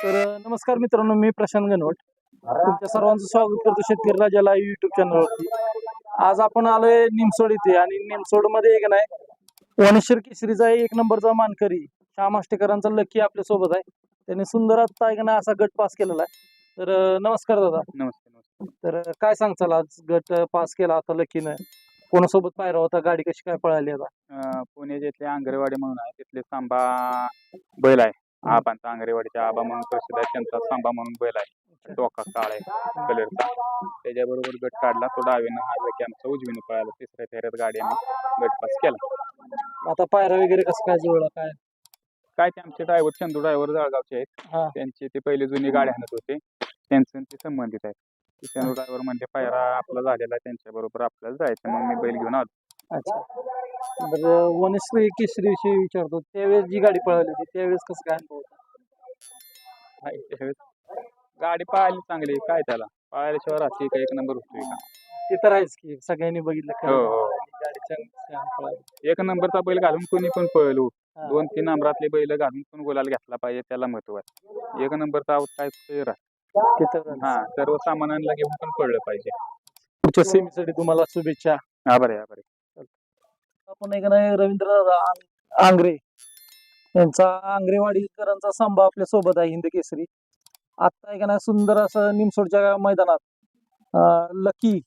तर नमस्कार मित्रांनो मी प्रशांत गणवट तुमच्या सर्वांचं स्वागत करतो शेतकरी राजा लाईव्ह युट्यूब चॅनलवरती आज आपण आलोय निमसोड इथे आणि निमसोडमध्ये एक नाही वनेश्वर केसरीचा एक नंबरचा मानकरी श्याम आष्टेकरांचा लकी आपल्यासोबत आहे. त्याने सुंदर आता एक नाही असा गट पास केलेला आहे. तर नमस्कार दादा. नमस्ते तर काय सांगचाल आज गट पास केला आता लकीनं? कोणासोबत पायरा होता? गाडी कशी काय पळाली आता? पुणे जिथले आंगरेवाडी म्हणून आहे तिथले सांबा बैल आहे. आबांचा आंगरेवाडीच्या आबा म्हणून प्रसिद्ध आहे. त्यांचा सांबा म्हणून बैल आहे. डोका काळ आहे कलरचा त्याच्याबरोबर गट काढला तो डावीनं. आला की आमचा उजवीनं पळाला. तिसऱ्या फेऱ्यात गाडी आम्ही गट पास केला. आता पायरा वगैरे कसं काय जुळला? काय? काय ते आमचे ड्रायव्हर चंदू ड्रायव्हर जळगावचे आहेत. हा. त्यांचे ते पहिले जुनी गाडी आणत होते. त्यांचं ते संबंधित आहेत. चंदू ड्रायव्हर म्हणजे पायरा आपला झालेला आहे. त्यांच्याबरोबर आपल्याला जायचं मग मी बैल घेऊन आलो. अच्छा. बरं वनश्री केसरी विषयी विचारतो त्यावेळेस जी गाडी पळाली होती त्यावेळेस कसं काय अनुभव होता गाडी पळाली चांगली काय त्याला पळाल्याशिवाय राहते का एक नंबर होतोय का ते तर आहेच की सगळ्यांनी बघितलं हो, खरं. हो. गाडी चांगली छान पळाली. एक नंबरचा बैल घालून कोणी पण पळलो हा. दोन तीन नंबरातले बैल घालून पण गुलाल घेतला पाहिजे त्याला महत्त्व आहे एक नंबरचा आऊट काय ते राहत. ते तर झालं. हा सर्वसामान्यांना घेऊन पण पडलं पाहिजे पुढच्या सेमीसाठी तुम्हाला शुभेच्छा आभार आहे आभार आहे आपण एक नाही रवींद्र आंग्रे. यांचा आंग्रेवाडीकरांचा संभा आपल्यासोबत आहे हिंद केसरी. आता एक नाही सुंदर असं निमसोडच्या मैदानात लकी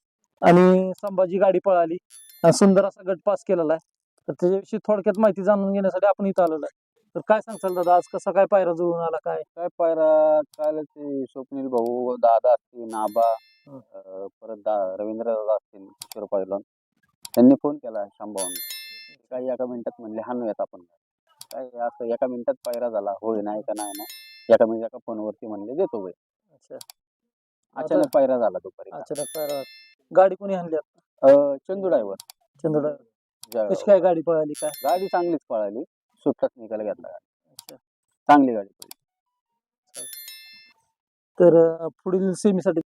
आणि संभाजी गाडी पळाली. सुंदर असा गट पास केलेला आहे. तर त्याच्याविषयी थोडक्यात माहिती जाणून घेण्यासाठी आपण इथं आलेलो आहे. तर काय सांगचाल दादा आज कसा काय पायरा जुळून आला काय? काय पायरा काल ते स्वप्नील भाऊ दादा असतील नाबा परत दा रवींद्र दादा असतील किशोर त्यांनी फोन केला शांभावांनी काही एका मिनिटात म्हणले हाणूयात आपण काय असं एका मिनिटात पायरा झाला होय नाही का नाही ना? एका मिनिट एका फोनवरती म्हणले देतो अच्छा. अचानक पायरा झाला दुपारी. अचानक पायरा गाडी कोणी आणली? अं, चंदू ड्रायव्हर. चंद्रडा कशी काय गाडी पळाली काय? गाडी चांगलीच पळाली. सुट्टाच निकाल घेतला गाडी. अच्छा. चांगली गाडी पळली. तर अं, पुढील सेमीसाठी